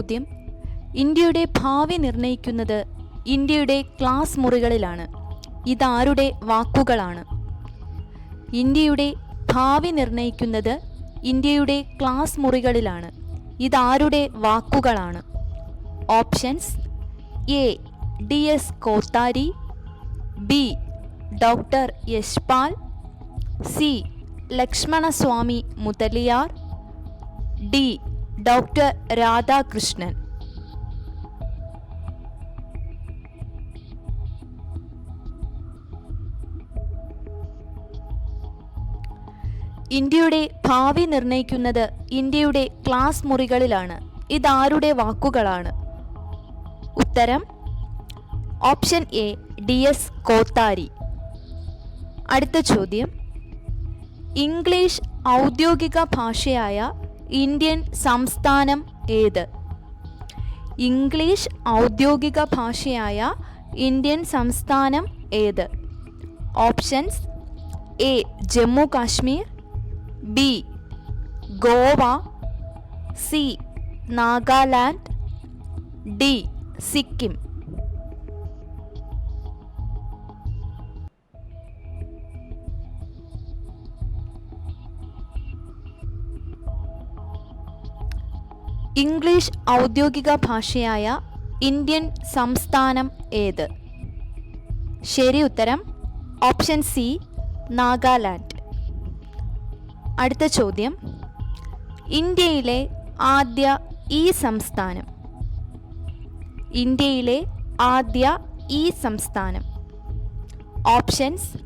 ചോദ്യം. ഇന്ത്യയുടെ ഭാവി നിർണയിക്കുന്നത് ഇന്ത്യയുടെ ക്ലാസ് മുറികളിലാണ്. ഇതാരുടെ വാക്കുകളാണ്? ഇന്ത്യയുടെ ഭാവി നിർണയിക്കുന്നത് ഇന്ത്യയുടെ ക്ലാസ് മുറികളിലാണ്. ഇതാരുടെ വാക്കുകളാണ്? Options A D S Kothari B doctor Yashpal C Lakshmanaswami Mudaliar D doctor Radhakrishnan. ഇന്ത്യയുടെ ഭാവി നിർണയിക്കുന്നത് ഇന്ത്യയുടെ ക്ലാസ് മുറികളിലാണ്. ഇതാരുടെ വാക്കുകളാണ്? ഉത്തരം option A D S Kothari. അടുത്ത ചോദ്യം ഇംഗ്ലീഷ് ഔദ്യോഗിക ഭാഷയായ ഇന്ത്യൻ സംസ്ഥാനം ഏത്? ഇംഗ്ലീഷ് ഔദ്യോഗിക ഭാഷയായ ഇന്ത്യൻ സംസ്ഥാനം ഏത്? Options A Jammu Kashmir B Goa C Nagaland D Sikkim. English ഔദ്യോഗിക ഭാഷയായ ഇന്ത്യൻ സംസ്ഥാനം ഏത്? ശരി ഉത്തരം ഓപ്ഷൻ സി നാഗാലാൻഡ്. അടുത്ത ചോദ്യം ഇന്ത്യയിലെ ആദ്യ ഈ സംസ്ഥാനം. ഇന്ത്യയിലെ ആദ്യ ഈ സംസ്ഥാനം. Options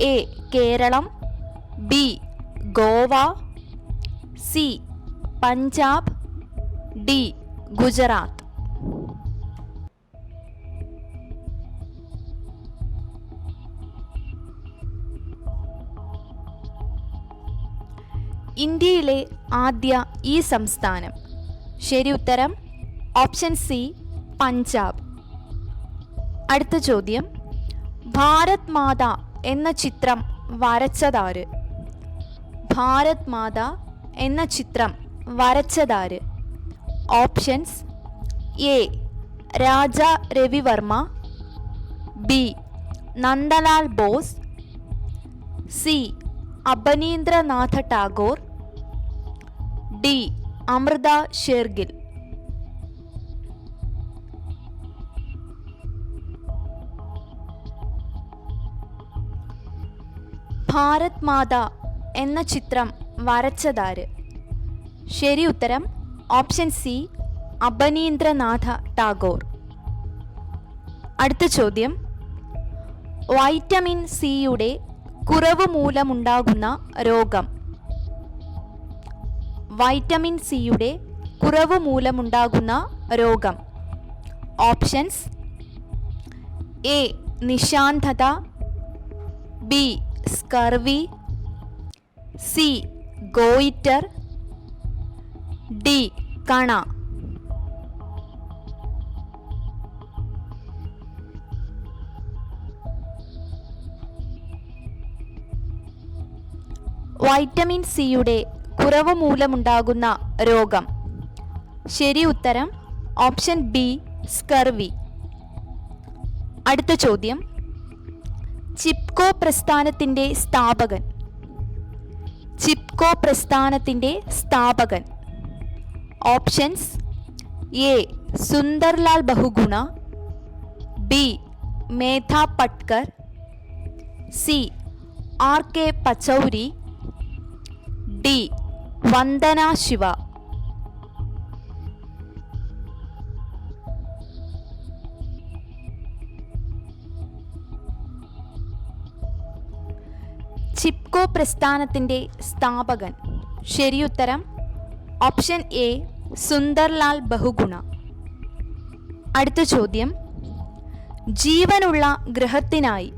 A Keralam B Goa C Punjab D Gujarat. ഇന്ത്യയിലെ ആദ്യ ഈ സംസ്ഥാനം. ശരി ഉത്തരം ഓപ്ഷൻ സി പഞ്ചാബ്. അടുത്ത ചോദ്യം ഭാരത് മാത എന്ന ചിത്രം വരച്ചതാര്? ഭാരത് മാത എന്ന ചിത്രം വരച്ചതാര്? Options A Raja Ravivarma B Nandalal Bose C Abanindranath Tagore D Amrita Shergil. Bharat Mata എന്ന ചിത്രം വരച്ചതാര്? ശരി ഉത്തരം ഓപ്ഷൻ സി അബനീന്ദ്രനാഥ ടാഗോർ. അടുത്ത ചോദ്യം. വൈറ്റമിൻ സിയുടെ കുറവ് മൂലമുണ്ടാകുന്ന രോഗം. വൈറ്റമിൻ സിയുടെ കുറവ് മൂലമുണ്ടാകുന്ന രോഗം. Options. A നിശാന്തത. B scurvy. C goitre. D കണ. വൈറ്റമിൻ സിയുടെ കുറവ് മൂലമുണ്ടാകുന്ന രോഗം. ശരി ഉത്തരം ഓപ്ഷൻ ബി സ്കർവി. അടുത്ത ചോദ്യം. ചിപ്കോ പ്രസ്ഥാനത്തിന്റെ സ്ഥാപകൻ. ചിപ്കോ പ്രസ്ഥാനത്തിന്റെ സ്ഥാപകൻ. Options A Sundarlal Bahuguna B Medha Patkar C R K Pachauri D Vandana Shiva. Chipko പ്രസ്ഥാനത്തിന്റെ സ്ഥാപകൻ. ശരിയുത്തരം ഓപ്ഷൻ എ സുന്ദർലാൽ ബഹുഗുണ. അടുത്ത ചോദ്യം. ജീവനുള്ള ഗ്രഹത്തിനായി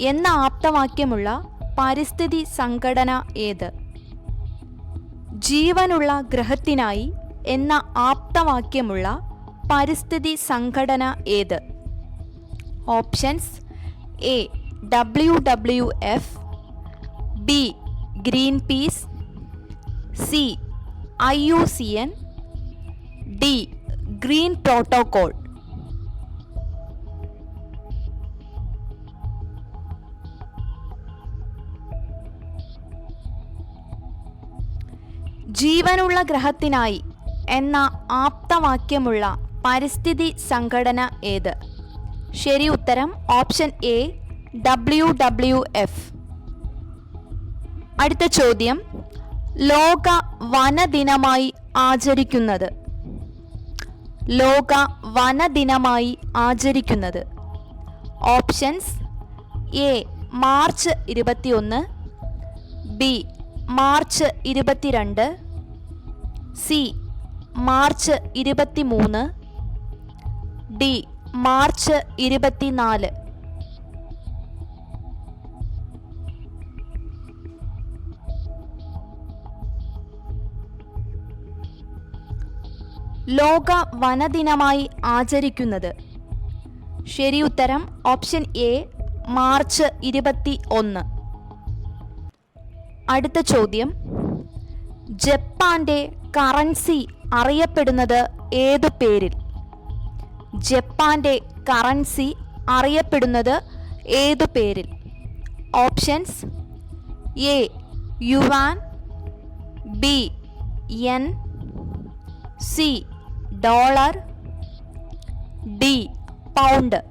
എന്ന ആപ്തവാക്യമുള്ള പരിസ്ഥിതി സംഘടന ഏത്? ജീവനുള്ള ഗ്രഹത്തിനായി എന്ന ആപ്തവാക്യമുള്ള പരിസ്ഥിതി സംഘടന ഏത്? Options A W W F B Greenpeace C I U C N D green protocol. ജീവനുള്ള ഗ്രഹത്തിനായി എന്ന ആപ്തവാക്യമുള്ള പരിസ്ഥിതി സംഘടന ഏത്? ശരി ഉത്തരം option A W W F. അടുത്ത ചോദ്യം ലോക വനദിനമായി ആചരിക്കുന്നത്. ലോക വനദിനമായി ആചരിക്കുന്നത്. ഓപ്ഷൻസ് എ മാർച്ച് ഇരുപത്തിയൊന്ന് ബി മാർച്ച് ഇരുപത്തിരണ്ട് സി മാർച്ച് ഇരുപത്തിമൂന്ന് ഡി മാർച്ച് ഇരുപത്തിനാല്. ലോക വനദിനമായി ആചരിക്കുന്നത്. ഉത്തരം ഓപ്ഷൻ എ മാർച്ച് ഇരുപത്തി ഒന്ന്. അടുത്ത ചോദ്യം. ജപ്പാന്റെ കറൻസി അറിയപ്പെടുന്നത് ഏതു പേരിൽ? ജപ്പാന്റെ കറൻസി അറിയപ്പെടുന്നത് ഏതു പേരിൽ? Options A yuan B yen C dollar D pound.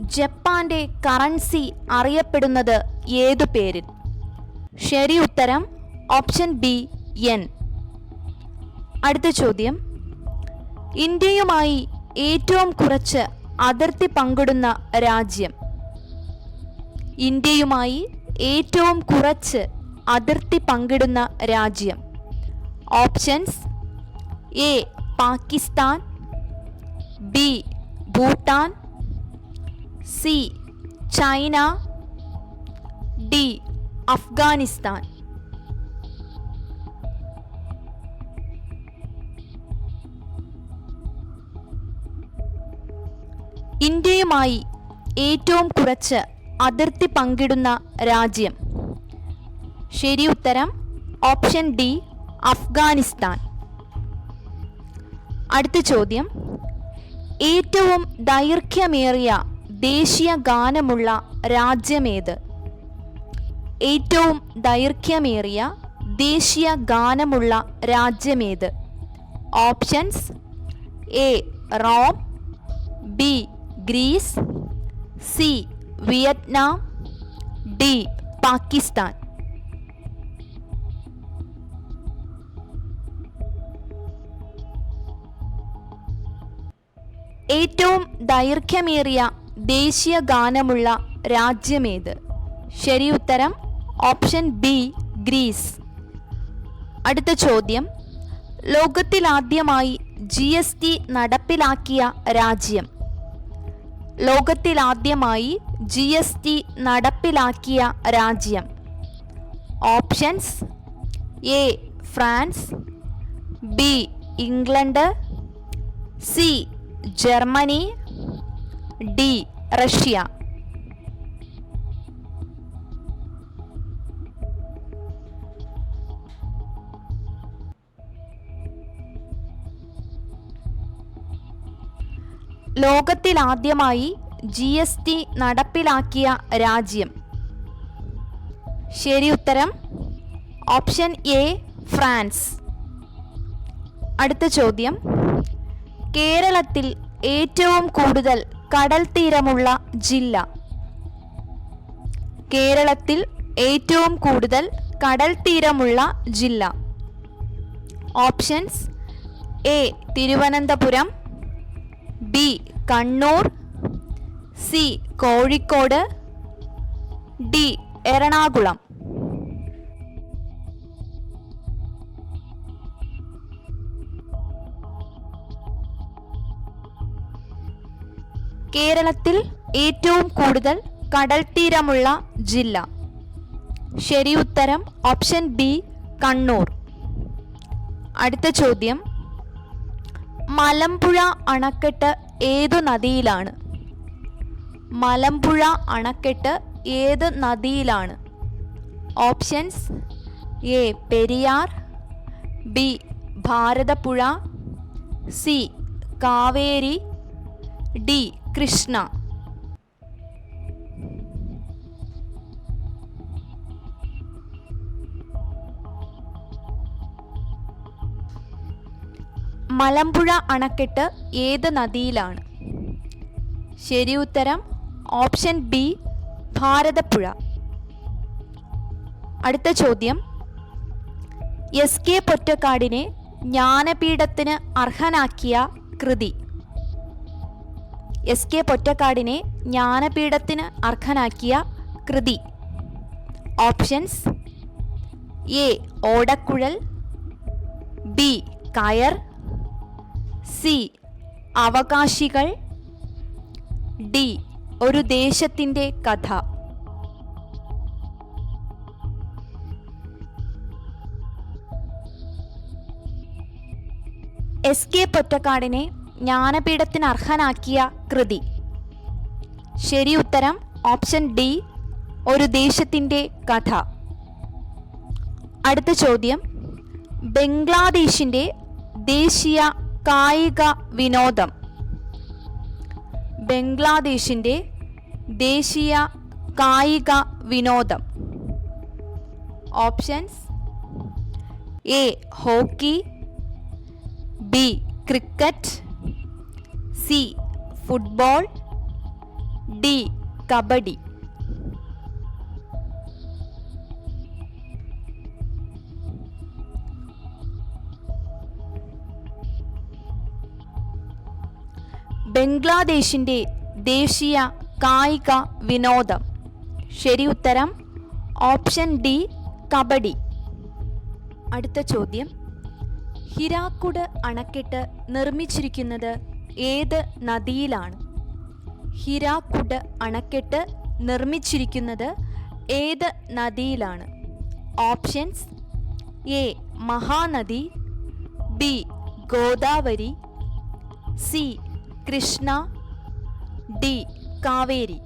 ജപ്പാന്റെ കറൻസി അറിയപ്പെടുന്നത് ഏതു പേരിൽ? ശരി ഉത്തരം ഓപ്ഷൻ ബി എൻ. അടുത്ത ചോദ്യം. ഇന്ത്യയുമായി ഏറ്റവും കുറച്ച് അതിർത്തി പങ്കിടുന്ന രാജ്യം. ഇന്ത്യയുമായി ഏറ്റവും കുറച്ച് അതിർത്തി പങ്കിടുന്ന രാജ്യം. Options A Pakistan B Bhutan C China D Afghanistan. ഇന്ത്യയുമായി ഏറ്റവും കുറച്ച് അതിർത്തി പങ്കിടുന്ന രാജ്യം. ശരി ഉത്തരം ഓപ്ഷൻ ഡി അഫ്ഗാനിസ്ഥാൻ. അടുത്ത ചോദ്യം ഏറ്റവും ദൈർഘ്യമേറിയ ദേശീയ ഗാനമുള്ള രാജ്യമേത്? ഏറ്റവും ദൈർഘ്യമേറിയ ദേശീയ ഗാനമുള്ള രാജ്യമേത്? Options A Rome B Greece C Vietnam D Pakistan. ഏറ്റവും ദൈർഘ്യമേറിയ ദേശീയ ഗാനമുള്ള രാജ്യമേത്? ശരി ഉത്തരം ഓപ്ഷൻ ബി ഗ്രീസ്. അടുത്ത ചോദ്യം ലോകത്തിലാദ്യമായി ജി എസ് ടി നടപ്പിലാക്കിയ രാജ്യം. ലോകത്തിലാദ്യമായി ജി എസ് ടി നടപ്പിലാക്കിയ രാജ്യം. Options A France B England C Germany D Russia. ലോകത്തിലാദ്യമായി G S T നടപ്പിലാക്കിയ രാജ്യം. ശരി ഉത്തരം ഓപ്ഷൻ എ ഫ്രാൻസ്. അടുത്ത ചോദ്യം കേരളത്തിൽ ഏറ്റവും കൂടുതൽ കടൽ തീരമുള്ള ജില്ല. കേരളത്തിൽ ഏറ്റവും കൂടുതൽ കടൽ തീരമുള്ള ജില്ല. Options A Thiruvananthapuram B Kannur. C Kozhikode. D Ernakulam. കേരളത്തിൽ ഏറ്റവും കൂടുതൽ കടൽ തീരമുള്ള ജില്ല. ശരി ഉത്തരം ഓപ്ഷൻ ബി കണ്ണൂർ. അടുത്ത ചോദ്യം. മലമ്പുഴ അണക്കെട്ട് ഏതു നദിയിലാണ്? മലമ്പുഴ അണക്കെട്ട് ഏത് നദിയിലാണ്? Options A Periyar B Bharathapuzha C Kaveri D Krishna. Malampuzha അണക്കെട്ട് ഏത് നദിയിലാണ്? ശരി ഉത്തരം ഓപ്ഷൻ ബി ഭാരതപ്പുഴ. അടുത്ത ചോദ്യം. എസ് കെ പൊറ്റക്കാടിനെ ജ്ഞാനപീഠത്തിന് അർഹനാക്കിയ കൃതി. എസ് കെ പൊറ്റക്കാടിനെ ജ്ഞാനപീഠത്തിന് അർഹനാക്കിയ കൃതി. Options A Odakkuzhal B Kayar C. Avakashikal. D. Oru Desathinte Katha. S. K. പൊറ്റക്കാടിനെ ജ്ഞാനപീഠത്തിന് അർഹനാക്കിയ കൃതി. ശരി ഉത്തരം ഓപ്ഷൻ ഡി ഒരു ദേശത്തിന്റെ കഥ. അടുത്ത ചോദ്യം ബംഗ്ലാദേശിന്റെ ദേശീയ കായിക വിനോദം. ബംഗ്ലാദേശിന്റെ ദേശീയ കായിക വിനോദം. Options A hockey B cricket C football D kabaddi. ബംഗ്ലാദേശിന്റെ ദേശീയ കായിക വിനോദം. ശരി ഉത്തരം ഓപ്ഷൻ ഡി കബഡി. അടുത്ത ചോദ്യം ഹിരാക്കുട് അണക്കെട്ട് നിർമ്മിച്ചിരിക്കുന്നത് ഏത് നദിയിലാണ്? ഹിരാക്കുട് അണക്കെട്ട് നിർമ്മിച്ചിരിക്കുന്നത് ഏത് നദിയിലാണ്? Options A Mahanadi B Godavari C Krishna D. Kaveri.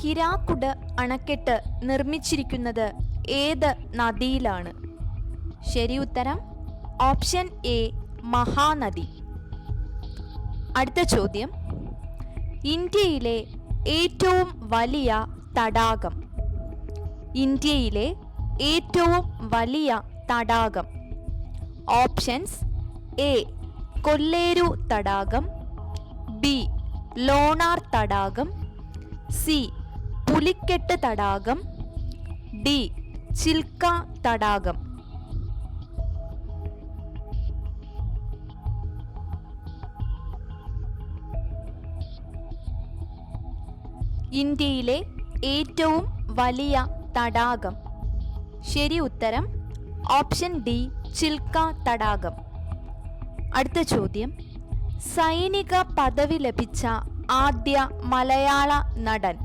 Hirakud അണക്കെട്ട് നിർമ്മിച്ചിരിക്കുന്നത് ഏത് നദിയിലാണ്? ശരി ഉത്തരം ഓപ്ഷൻ എ മഹാനദി. അടുത്ത ചോദ്യം. ഇന്ത്യയിലെ ഏറ്റവും വലിയ തടാകം ഇന്ത്യയിലെ ഏറ്റവും വലിയ തടാകം. ഓപ്ഷൻസ് എ കൊല്ലേരു തടാകം ബി ലോണാർ തടാകം സി പുലിക്കെട്ട് തടാകം ഡി ചിൽക്ക തടാകം. ഇന്ത്യയിലെ ഏറ്റവും വലിയ തടാകം. ശരി ഉത്തരം ഓപ്ഷൻ ഡി ചിൽക്ക തടാകം. അടുത്ത ചോദ്യം സൈനിക പദവി ലഭിച്ച ആദ്യ മലയാള നടൻ.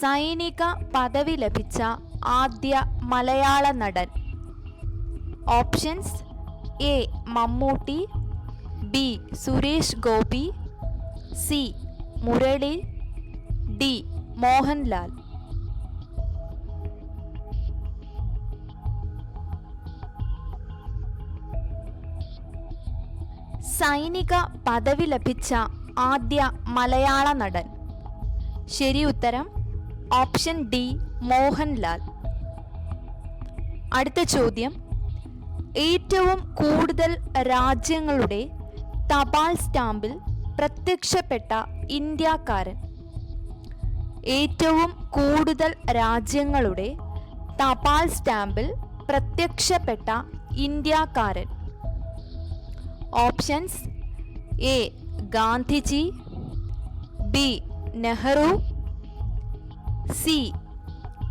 സൈനിക പദവി ലഭിച്ച ആദ്യ മലയാള നടൻ. Options A Mammootty B Suresh Gopi C Murali D Mohanlal. സൈനിക പദവി ലഭിച്ച ആദ്യ മലയാള നടൻ. ശരി ഉത്തരം ഓപ്ഷൻ ഡി മോഹൻലാൽ. അടുത്ത ചോദ്യം. ഏറ്റവും കൂടുതൽ രാജ്യങ്ങളുടെ തപാൽ സ്റ്റാമ്പിൽ പ്രത്യക്ഷപ്പെട്ട ഇന്ത്യക്കാരൻ. ഏറ്റവും കൂടുതൽ രാജ്യങ്ങളുടെ തപാൽ സ്റ്റാമ്പിൽ പ്രത്യക്ഷപ്പെട്ട ഇന്ത്യക്കാരൻ. Options A Gandhiji B Nehru C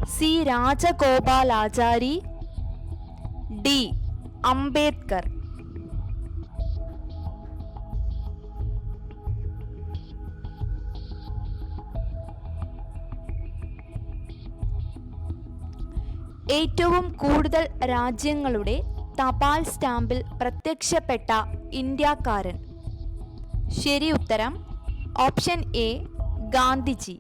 C Rajagopalachari D Ambedkar. ഏറ്റവും കൂടുതൽ രാജ്യങ്ങളുടെ തപാൽ സ്റ്റാമ്പിൽ പ്രത്യക്ഷപ്പെട്ട ഇന്ത്യക്കാരൻ. ശരി ഉത്തരം. Option A Gandhiji.